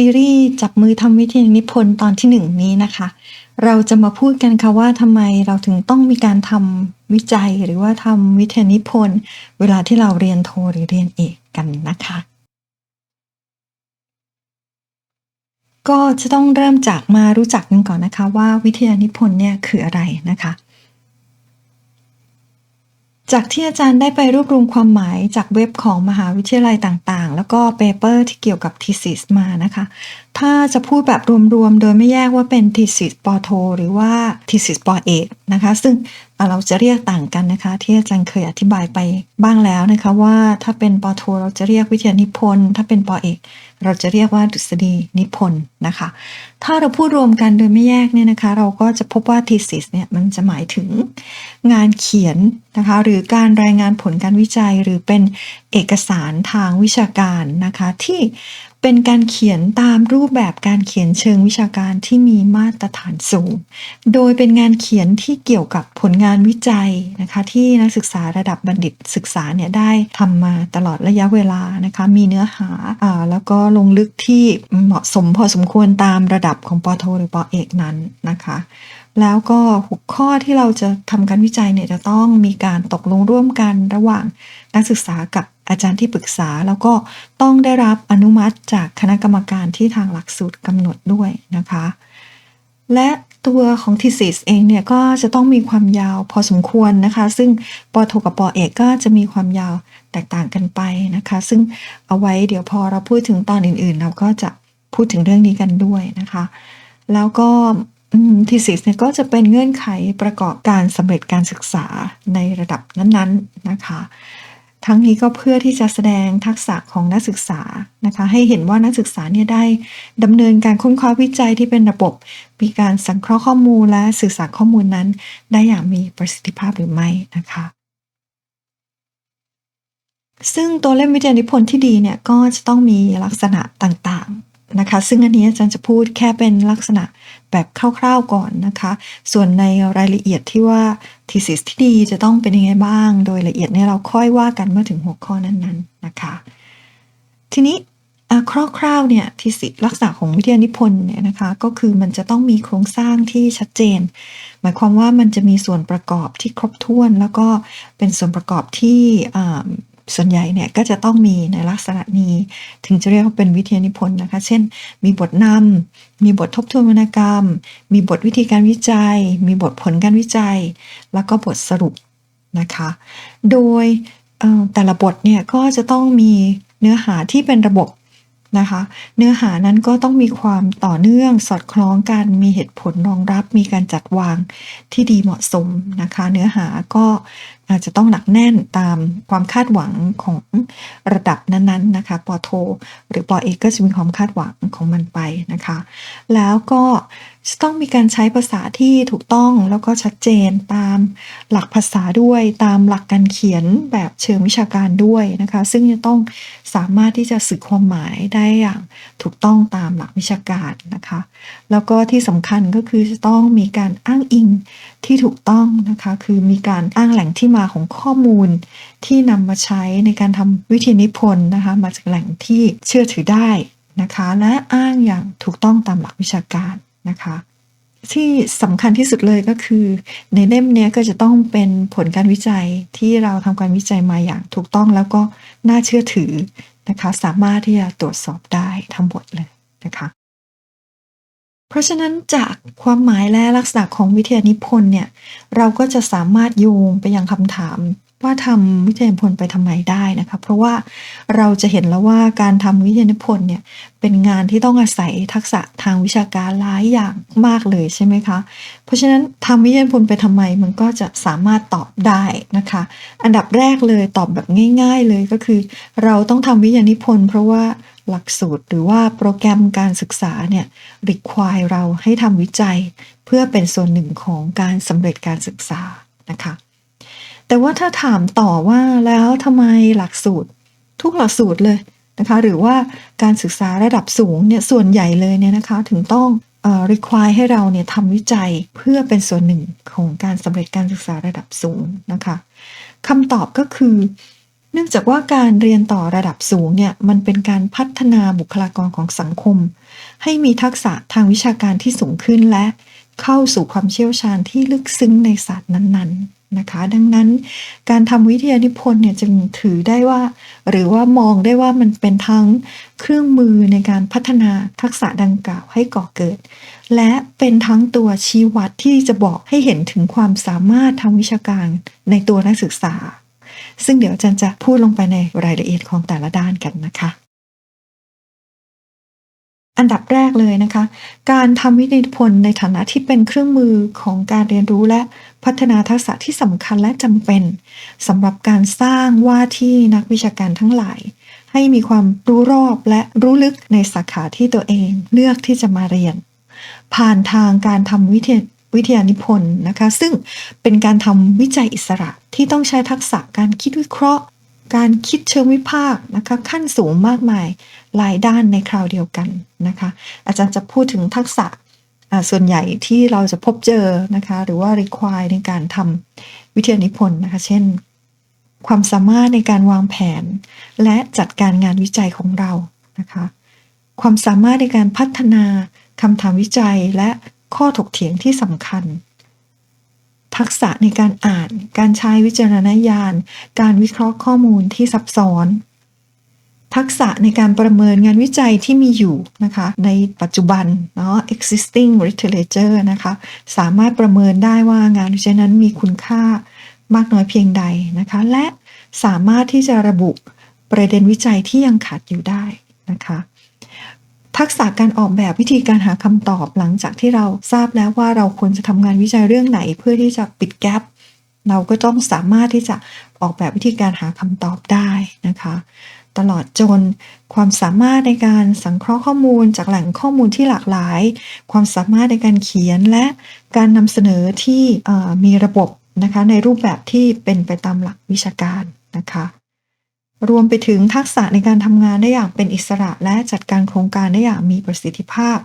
ซีรีส์จับมือทำวิทยานิพนธ์ตอนที่หนึ่งนี้นะคะ เราจะมาพูดกันค่ะว่าทำไมเราถึงต้องมีการทำวิจัยหรือว่าทำวิทยานิพนธ์เวลาที่เราเรียนโทหรือเรียนเอกกันนะคะ ก็จะต้องเริ่มจากมารู้จักกันก่อนนะคะว่าวิทยานิพนธ์เนี่ยคืออะไรนะคะ จากที่อาจารย์ได้ไปรวบรวมความหมายจากเว็บของมหาวิทยาลัยต่างๆ แล้วก็เปเปอร์ที่เกี่ยวกับทีสิสมานะคะ ถ้าจะพูดแบบรวมๆ โดยไม่แยกว่าเป็นทีสิสปโท หรือว่าทีสิสปเอกนะคะ ซึ่ง เราจะเรียกต่างกันนะคะ ที่อาจารย์เคยอธิบายไปบ้างแล้วนะคะ ว่าถ้าเป็นปโทเราจะเรียกวิทยานิพนธ์ถ้าเป็นปอเอกเราจะเรียกว่าดุษฎีนิพนธ์นะคะ ถ้าเราพูดรวมกันโดยไม่แยกเนี่ยนะคะ เราก็จะพบว่า thesis เนี่ยมันจะหมายถึงงานเขียนนะคะ หรือการรายงานผลการวิจัยหรือเป็นเอกสารทางวิชาการนะคะ ที่ เป็นการเขียนตามรูปแบบการเขียนเชิงวิชาการที่มีมาตรฐานสูง โดยเป็นงานเขียนที่เกี่ยวกับผลงานวิจัยนะคะที่นักศึกษาระดับบัณฑิตศึกษาเนี่ยได้ทำมาตลอดระยะเวลานะคะมีเนื้อหาอ่าแล้วก็ลงลึกที่เหมาะสมพอสมควรตามระดับของปอโทหรือปอเอกนั้นนะคะแล้วก็หัวข้อที่เราจะทำการวิจัยเนี่ยจะต้องมีการตกลงร่วมกันระหว่างนักศึกษากับ อาจารย์ที่ปรึกษาแล้วก็ต้องได้รับอนุมัติจากคณะกรรมการที่ทางหลักสูตรกำหนดด้วยนะคะ และตัวของทีสิสเองเนี่ยก็จะต้องมีความยาวพอสมควรนะคะ ซึ่งปอโทกับปอเอกก็จะมีความยาวแตกต่างกันไปนะคะ ซึ่งเอาไว้เดี๋ยวพอเราพูดถึงตอนอื่นๆ เราก็จะพูดถึงเรื่องนี้กันด้วยนะคะ แล้วก็ทีสิสเนี่ยก็จะเป็นเงื่อนไขประกอบการสำเร็จการศึกษาในระดับนั้นๆนะคะ ทั้งนี้ก็เพื่อที่จะแสดงทักษะของนักศึกษานะคะ ให้เห็นว่านักศึกษาเนี่ยได้ดำเนินการค้นคว้าวิจัยที่เป็นระบบ มีการสังเคราะห์ข้อมูลและสื่อสารข้อมูลนั้น ได้อย่างมีประสิทธิภาพหรือไม่นะคะ ซึ่งตัวเล่มวิทยานิพนธ์ที่ดีเนี่ยก็จะต้องมีลักษณะต่างๆนะคะ ซึ่งอันนี้อาจารย์จะพูดแค่เป็นลักษณะ แบบคร่าวๆก่อนนะคะ ส่วนในรายละเอียดที่ว่า thesis ที่ดีจะต้องเป็นยังไงบ้าง โดยละเอียดเนี่ยเราค่อยว่ากันเมื่อถึงหัวข้อนั้นๆนะคะ ทีนี้คร่าวๆเนี่ยทีสิลักษณะของวิทยานิพนธ์เนี่ยนะคะก็คือมันจะต้องมีโครงสร้างที่ชัดเจน หมายความว่ามันจะมีส่วนประกอบที่ครบถ้วน แล้วก็เป็นส่วนประกอบที่ ส่วนใหญ่เนี่ยก็จะต้องมีในลักษณะนี้ ถึงจะเรียกว่าเป็นวิทยานิพนธ์นะคะ เช่น มีบทนำมีบททบทวนวรรณกรรม มีบทวิธีการวิจัย มีบทผลการวิจัย แล้วก็บทสรุปนะคะ โดยแต่ละบทเนี่ยก็จะต้องมีเนื้อหาที่เป็นระบบนะคะเนื้อหานั้นก็ต้องมีความต่อเนื่องสอดคล้องกันมีเหตุผลรองรับ มีการจัดวางที่ดีเหมาะสมนะคะ เนื้อหาก็ อาจจะต้องหนักแน่นตามความคาดหวังของระดับนั้นๆนะคะปอโท หรือปอเอกก็จะมีความคาดหวังของมันไปนะคะ แล้วก็จะต้องมีการใช้ภาษาที่ถูกต้องแล้วก็ชัดเจนตามหลักภาษาด้วยตามหลักการเขียนแบบเชิงวิชาการด้วยนะคะ ซึ่งจะต้องสามารถที่จะสื่อความหมายได้อย่างถูกต้องตามหลักวิชาการนะคะ แล้วก็ที่สำคัญก็คือจะต้องมีการอ้างอิง ที่ถูกต้องนะคะคือมีการอ้างแหล่งที่มาของข้อมูลที่นำมาใช้ในการทำวิทยานิพนธ์นะคะมาจากแหล่งที่เชื่อถือได้นะคะและอ้างอย่างถูกต้องตามหลักวิชาการนะคะที่สำคัญที่สุดเลยก็คือ ในเล่มนี้ก็จะต้องเป็นผลการวิจัยที่เราทำการวิจัยมาอย่างถูกต้องแล้วก็น่าเชื่อถือนะคะสามารถที่จะตรวจสอบได้ทั้งหมดเลยนะคะ เพราะฉะนั้นจากความหมายและลักษณะของวิทยานิพนธ์เนี่ยเราก็จะสามารถโยงไปยังคำถามว่าทำวิทยานิพนธ์ไปทำไมได้นะคะเพราะว่าเราจะเห็นแล้วว่าการทำวิทยานิพนธ์เนี่ยเป็นงานที่ต้องอาศัยทักษะทางวิชาการหลายอย่างมากเลยใช่ไหมคะเพราะฉะนั้นทำวิทยานิพนธ์ไปทำไมมันก็จะสามารถตอบได้นะคะ อันดับแรกเลยตอบแบบง่าย ๆเลยก็คือ เราต้องทำวิทยานิพนธ์เพราะว่า หลักสูตรหรือว่าโปรแกรมการศึกษาเนี่ย require เราให้ทำวิจัยเพื่อเป็นส่วนหนึ่งของการสำเร็จการศึกษานะคะ แต่ว่าถ้าถามต่อว่าแล้วทำไมหลักสูตร ทุกหลักสูตรเลยนะคะ หรือว่าการศึกษาระดับสูงเนี่ยส่วนใหญ่เลยเนี่ยนะคะถึงต้องอ require ให้เราเนี่ยทำวิจัยเพื่อเป็นส่วนหนึ่งของการสำเร็จการศึกษาระดับสูงนะคะคำตอบก็คือ นื่องจากว่าการเรียนต่อระดับสูงเนี่ยมันเป็นการพัฒนาบุคลากรของสังคม ให้มีทักษะทางวิชาการที่สูงขึ้นและเข้าสู่ความเชี่ยวชาญที่ลึกซึ้งในศาสตร์นั้นๆนะคะ ดังนั้นการทำวิทยานิพนธ์เนี่ยจึงถือได้ว่า หรือว่ามองได้ว่ามันเป็นทั้งเครื่องมือในการพัฒนาทักษะดังกล่าวให้ก่อเกิด และเป็นทั้งตัวชี้วัดที่จะบอกให้เห็นถึงความสามารถทางวิชาการในตัวนักศึกษา ซึ่งเดี๋ยวอาจารย์จะพูดลงไปในรายละเอียดของแต่ละด้านกันนะคะ อันดับแรกเลยนะคะ การทำวิทยานิพนธ์ในฐานะที่เป็นเครื่องมือของการเรียนรู้และพัฒนาทักษะที่สำคัญและจำเป็นสำหรับการสร้างว่าที่นักวิชาการทั้งหลาย ให้มีความรู้รอบและรู้ลึกในสาขาที่ตัวเองเลือกที่จะมาเรียนผ่านทางการทำวิทย วิทยานิพนธ์นะคะ ซึ่งเป็นการทำวิจัยอิสระที่ต้องใช้ทักษะการคิดวิเคราะห์ การคิดเชิงวิพากษ์นะคะขั้นสูงมากมายหลายด้านในคราวเดียวกันนะคะ อาจารย์จะพูดถึงทักษะส่วนใหญ่ที่เราจะพบเจอนะคะ หรือว่า require ในการทำวิทยานิพนธ์นะคะ เช่น ความสามารถในการวางแผน และจัดการงานวิจัยของเรานะคะ ความสามารถในการพัฒนาคำถามวิจัยและ ข้อถกเถียงที่สำคัญ ทักษะในการอ่าน การใช้วิจารณญาณ การวิเคราะห์ข้อมูลที่ซับซ้อน ทักษะในการประเมินงานวิจัยที่มีอยู่นะคะในปัจจุบันเนาะ existing literature นะคะสามารถประเมินได้ว่างานวิจัยนั้นมีคุณค่ามากน้อยเพียงใดนะคะและสามารถที่จะระบุประเด็นวิจัยที่ยังขาดอยู่ได้นะคะ ทักษะการออกแบบวิธีการหาคำตอบหลังจากที่เราทราบแล้วว่าเราควรจะทำงานวิจัยเรื่องไหน เพื่อที่จะปิดแกลบเราก็ต้องสามารถที่จะออกแบบวิธีการหาคำตอบได้นะคะ ตลอดจนความสามารถในการสังเคราะห์ข้อมูลจากแหล่งข้อมูลที่หลากหลาย ความสามารถในการเขียนและการนำเสนอที่มีระบบนะคะในรูปแบบที่เป็นไปตามหลักวิชาการนะคะ รวมไปถึงทักษะในการทำงานได้อย่างเป็นอิสระและจัดการโครงการได้อย่างมีประสิทธิภาพ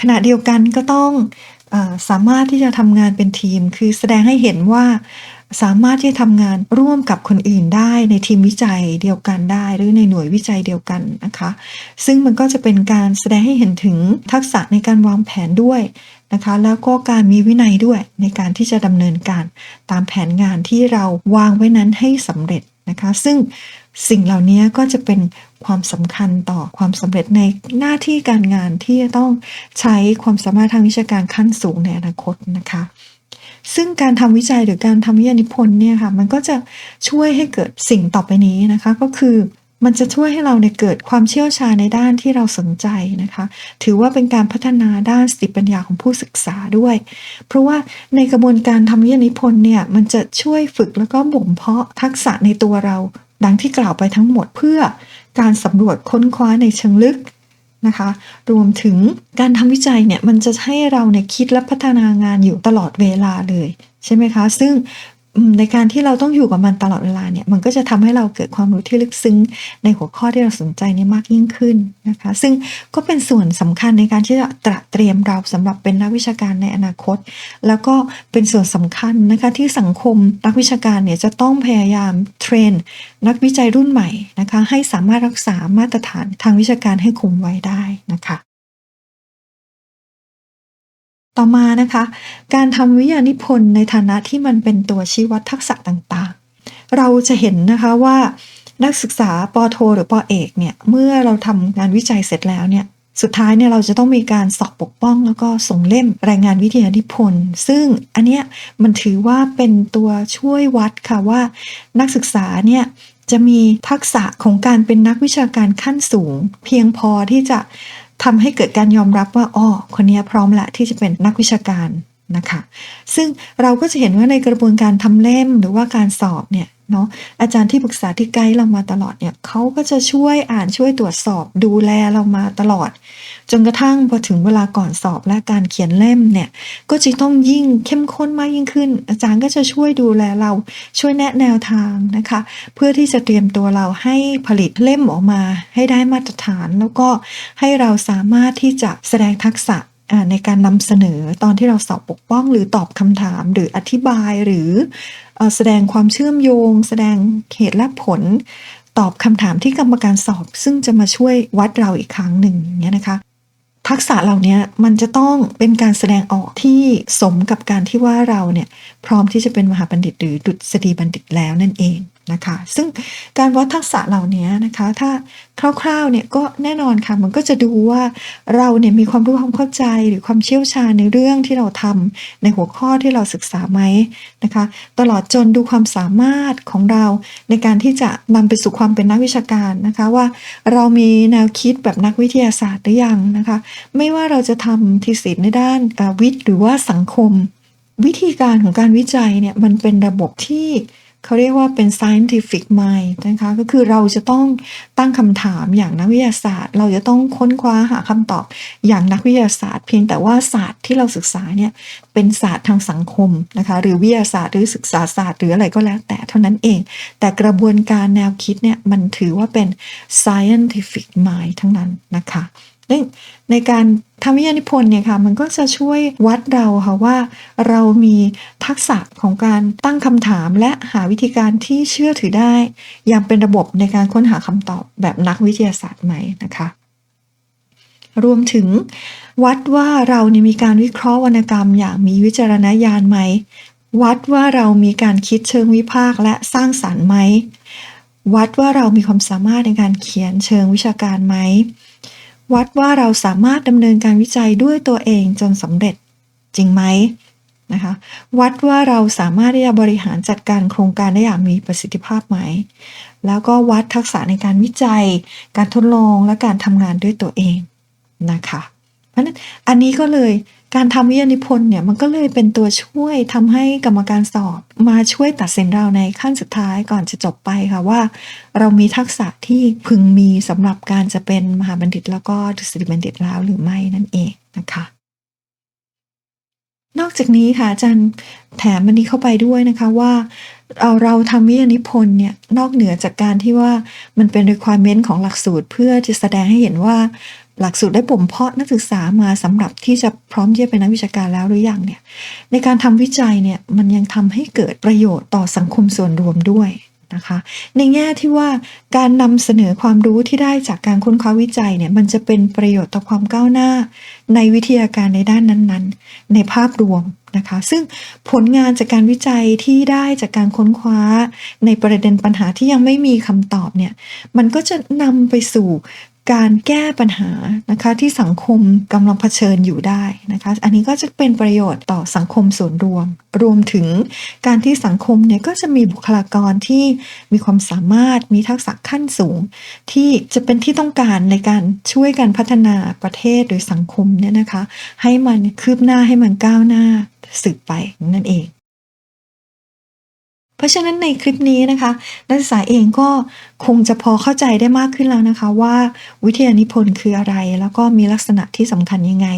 ขณะเดียวกันก็ต้องอสามารถที่จะทำงานเป็นทีม คือแสดงให้เห็นว่าสามารถที่จะทำงานร่วมกับคนอื่นได้ในทีมวิจัยเดียวกันได้ หรือในหน่วยวิจัยเดียวกันนะคะ ซึ่งมันก็จะเป็นการแสดงให้เห็นถึงทักษะในการวางแผนด้วยนะคะ แล้วก็การมีวินัยด้วยในการที่จะดำเนินการตามแผนงานที่เราวางไว้นั้นให้สำเร็จ นะคะ ซึ่งสิ่งเหล่านี้ก็จะเป็นความสำคัญต่อความสำเร็จในหน้าที่การงานที่จะต้องใช้ความสามารถทางวิชาการขั้นสูงในอนาคตนะคะ ซึ่งการทำวิจัยหรือการทำวิทยานิพนธ์เนี่ยค่ะ มันก็จะช่วยให้เกิดสิ่งต่อไปนี้นะคะ ก็คือ มันจะช่วยให้เราเนี่ยเกิดความเชี่ยวชาญในด้านที่เราสนใจนะคะ ถือว่าเป็นการพัฒนาด้านสติปัญญาของผู้ศึกษาด้วย เพราะว่าในกระบวนการทำวิทยานิพนธ์เนี่ยมันจะช่วยฝึกแล้วก็บ่มเพาะทักษะในตัวเรา ดังที่กล่าวไปทั้งหมดเพื่อการสำรวจค้นคว้าในเชิงลึกนะคะ รวมถึงการทำวิจัยเนี่ยมันจะให้เราเนี่ยคิดและพัฒนางานอยู่ตลอดเวลาเลยใช่ไหมคะ ซึ่ง ในการที่เราต้องอยู่กับมันตลอดเวลาเนี่ย มันก็จะทำให้เราเกิดความรู้ที่ลึกซึ้ง ในหัวข้อที่เราสนใจนี้มากยิ่งขึ้นนะคะ ซึ่งก็เป็นส่วนสำคัญในการที่จะตระเตรียมเราสำหรับเป็นนักวิชาการในอนาคต แล้วก็เป็นส่วนสำคัญนะคะที่สังคมนักวิชาการเนี่ยจะต้องพยายามเทรนนักวิจัยรุ่นใหม่นะคะให้สามารถรักษามาตรฐานทางวิชาการให้คงไว้ได้นะคะ ต่อมานะคะ การทำวิทยานิพนธ์ในฐานะที่มันเป็นตัวชี้วัดทักษะต่างๆ เราจะเห็นนะคะว่านักศึกษาปโท หรือปอเอกเนี่ยเมื่อเราทำงานวิจัยเสร็จแล้วเนี่ยสุดท้ายเนี่ยเราจะต้องมีการสอบปกป้อง แล้วก็ส่งเล่มรายงานวิทยานิพนธ์ซึ่งอันเนี้ยมันถือว่าเป็นตัวช่วยวัดค่ะว่า นักศึกษาเนี่ยจะมีทักษะของการเป็นนักวิชาการขั้นสูง เพียงพอที่จะ ทำให้เกิดการยอมรับว่าอ๋อคนนี้พร้อมละที่จะเป็นนักวิชาการนะคะ ซึ่งเราก็จะเห็นว่าในกระบวนการทำเล่มหรือว่าการสอบเนี่ย เนาะอาจารย์ที่ปรึกษาที่ไกด์เรามาตลอดเนี่ยเขาก็จะช่วยอ่านช่วยตรวจสอบดูแลเรามาตลอด จนกระทั่งพอถึงเวลาก่อนสอบและการเขียนเล่มเนี่ยก็จะต้องยิ่งเข้มข้นมากยิ่งขึ้น อาจารย์ก็จะช่วยดูแลเราช่วยแนะแนวทางนะคะ เพื่อที่จะเตรียมตัวเราให้ผลิตเล่มออกมา ให้ได้มาตรฐาน แล้วก็ให้เราสามารถที่จะแสดงทักษะ ในการนำเสนอตอนที่เราสอบปกป้อง หรือตอบคำถามหรืออธิบายหรืออแสดงความเชื่อมโยง แสดงเหตุและผล ตอบคำถามที่กรรมการสอบ ซึ่งจะมาช่วยวัดเราอีกครั้งหนึ่งอย่างเงี้ยนะคะทักษะเหล่านี้มันจะต้องเป็นการแสดงออกที่สมกับการที่ว่าเราเนี่ยพร้อมที่จะเป็นมหาบัณฑิตหรือดุษฎีบัณฑิตแล้วนั่นเอง นะคะ ซึ่งการวัดทักษะเหล่านี้นะคะ ถ้าคร่าวๆเนี่ยก็แน่นอนค่ะ มันก็จะดูว่าเราเนี่ยมีความรู้ความเข้าใจหรือความเชี่ยวชาญในเรื่องที่เราทำในหัวข้อที่เราศึกษาไหมนะคะ ตลอดจนดูความสามารถของเราในการที่จะนำไปสู่ความเป็นนักวิชาการนะคะว่าเรามีแนวคิดแบบนักวิทยาศาสตร์หรือยังนะคะ ไม่ว่าเราจะทำทีสิทในด้านอ่าวิทย์หรือว่าสังคม วิธีการของการวิจัยเนี่ยมันเป็นระบบที่ เขาเรียกว่าเป็น scientific mind นะคะ ก็คือเราจะต้องตั้งคำถามอย่างนักวิทยาศาสตร์ เราจะต้องค้นคว้าหาคำตอบอย่างนักวิทยาศาสตร์ เพียงแต่ว่าศาสตร์ที่เราศึกษาเนี่ยเป็นศาสตร์ทางสังคมนะคะหรือวิทยาศาสตร์หรือศึกษาศาสตร์หรืออะไรก็แล้วแต่เท่านั้นเอง แต่กระบวนการแนวคิดเนี่ยมันถือว่าเป็น scientific mind ทั้งนั้นนะคะ ในในการทำวิทยานิพนธ์เนี่ยค่ะมันก็จะช่วยวัดเราค่ะว่า เรามีทักษะของการตั้งคำถามและหาวิธีการที่เชื่อถือได้ อย่างเป็นระบบในการค้นหาคำตอบแบบนักวิทยาศาสตร์ไหมนะคะรวมถึงวัดว่าเราเนี่ยมีการวิเคราะห์วรรณกรรม อย่างมีวิจารณญาณไหม วัดว่าเรามีการคิดเชิงวิพากษ์และสร้างสารรค์ไหม วัดว่าเรามีความสามารถในการเขียนเชิงวิชาการไหม วัดว่าเราสามารถดำเนินการวิจัยด้วยตัวเองจนสำเร็จจริงไหมนะคะวัดว่าเราสามารถที่จะบริหารจัดการโครงการได้อย่างมีประสิทธิภาพไหม แล้วก็วัดทักษะในการวิจัย การทดลองและการทำงานด้วยตัวเองนะคะ เพราะนั้นอันนี้ก็เลยการทำวิทยานิพนธ์เนี่ยมันก็เลยเป็นตัวช่วยทำให้กรรมการสอบมาช่วยตัดสินเราในขั้นสุดท้ายก่อนจะจบไปค่ะว่า เรามีทักษะที่พึงมีสำหรับการจะเป็นมหาบัณฑิตแล้วก็ดุษฎีบัณฑิตแล้วหรือไม่นั่นเองนะคะนอกจากนี้ค่ะอาจารย์แถมอันนี้เข้าไปด้วยนะคะว่าเอาเราทำวิทยานิพนธ์เนี่ยนอกเหนือจากการที่ว่ามันเป็น requirement ของหลักสูตรเพื่อจะแสดงให้เห็นว่า หลักสูตรได้บ่มเพาะนักศึกษามาสำหรับที่จะพร้อมที่จะเป็นนักวิชาการแล้วหรือยังเนี่ยในการทำวิจัยเนี่ยมันยังทำให้เกิดประโยชน์ต่อสังคมส่วนรวมด้วยนะคะในแง่ที่ว่าการนำเสนอความรู้ที่ได้จากการค้นคว้าวิจัยเนี่ยมันจะเป็นประโยชน์ต่อความก้าวหน้า ในวิทยาการในด้านนั้นๆ ในภาพรวมนะคะซึ่งผลงานจากการวิจัยที่ได้จากการค้นคว้า ในประเด็นปัญหาที่ยังไม่มีคำตอบเนี่ยมันก็จะนำไปสู่ การแก้ปัญหานะคะที่สังคมกำลังเผชิญอยู่ได้นะคะ อันนี้ก็จะเป็นประโยชน์ต่อสังคมส่วนรวม รวมถึงการที่สังคมเนี่ยก็จะมีบุคลากรที่มีความสามารถมีทักษะขั้นสูง ที่จะเป็นที่ต้องการในการช่วยกันพัฒนาประเทศหรือสังคมเนี่ยนะคะ ให้มันคืบหน้าให้มันก้าวหน้าสืบไปนั่นเอง เพราะฉะนั้นในคลิปนี้นะคะ นักศึกษาเองก็คงจะพอเข้าใจได้มากขึ้นแล้วนะคะ ว่าวิทยานิพนธ์คืออะไร แล้วก็มีลักษณะที่สำคัญยังไง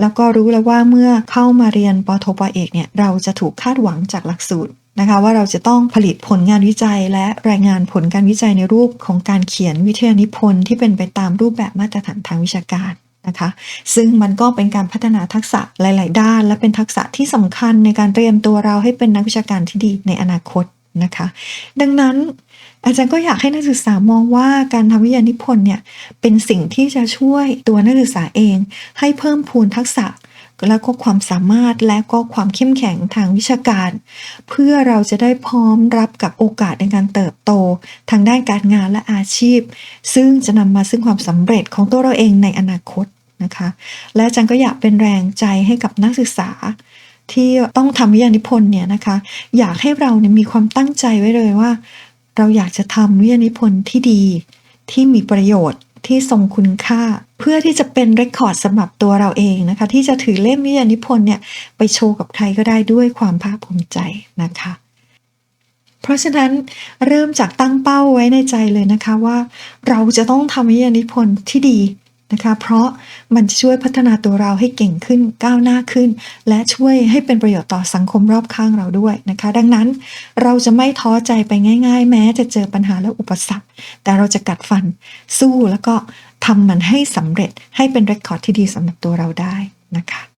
แล้วก็รู้แล้วว่าเมื่อเข้ามาเรียนปโทปเอกเนี่ยเราจะถูกคาดหวังจากหลักสูตรนะคะว่าเราจะต้องผลิตผลงานวิจัย และรายงานผลการวิจัยในรูปของการเขียนวิทยานิพนธ์ที่เป็นไปตามรูปแบบมาตรฐานทางวิชาการ นะคะซึ่งมันก็เป็นการพัฒนาทักษะหลาย ๆ ด้าน และเป็นทักษะที่สำคัญในการเตรียมตัวเราให้เป็นนักวิชาการที่ดีในอนาคตนะคะ ดังนั้นอาจารย์ก็อยากให้นักศึกษามองว่าการทำวิทยานิพนธ์เนี่ยเป็นสิ่งที่จะช่วยตัวนักศึกษาเอง ให้เพิ่มพูนทักษะ และก็ความสามารถและก็ความเข้มแข็งทางวิชาการ เพื่อเราจะได้พร้อมรับกับโอกาสในการเติบโต ทางด้านการงานและอาชีพ ซึ่งจะนำมาซึ่งความสำเร็จของตัวเราเองในอนาคตนะคะ และจารย์ก็อยากเป็นแรงใจให้กับนักศึกษาที่ต้องทำวิทยานิพนธ์เนี่ยนะคะ อยากให้เราเนี่ยมีความตั้งใจไว้เลยว่า เราอยากจะทำวิทยานิพนธ์ที่ดีที่มีประโยชน์ ที่ทรงคุณค่า เพื่อที่จะเป็นเรคคอร์ดสำหรับตัวเราเองนะคะ ที่จะถือเล่มวิทยานิพนธ์เนี่ยไปโชว์กับใครก็ได้ด้วยความภาคภูมิใจนะคะ เพราะฉะนั้นเริ่มจากตั้งเป้าไว้ในใจเลยนะคะว่า เราจะต้องทำวิทยานิพนธ์ที่ดี นะคะ เพราะมันช่วยพัฒนาตัวเราให้เก่งขึ้นก้าวหน้าขึ้น และช่วยให้เป็นประโยชน์ต่อสังคมรอบข้างเราด้วยนะคะ ดังนั้นเราจะไม่ท้อใจไปง่าย ๆ แม้จะเจอปัญหาและอุปสรรค แต่เราจะกัดฟันสู้แล้วก็ทำมันให้สำเร็จให้เป็นเรคคอร์ดที่ดีสำหรับตัวเราได้นะคะ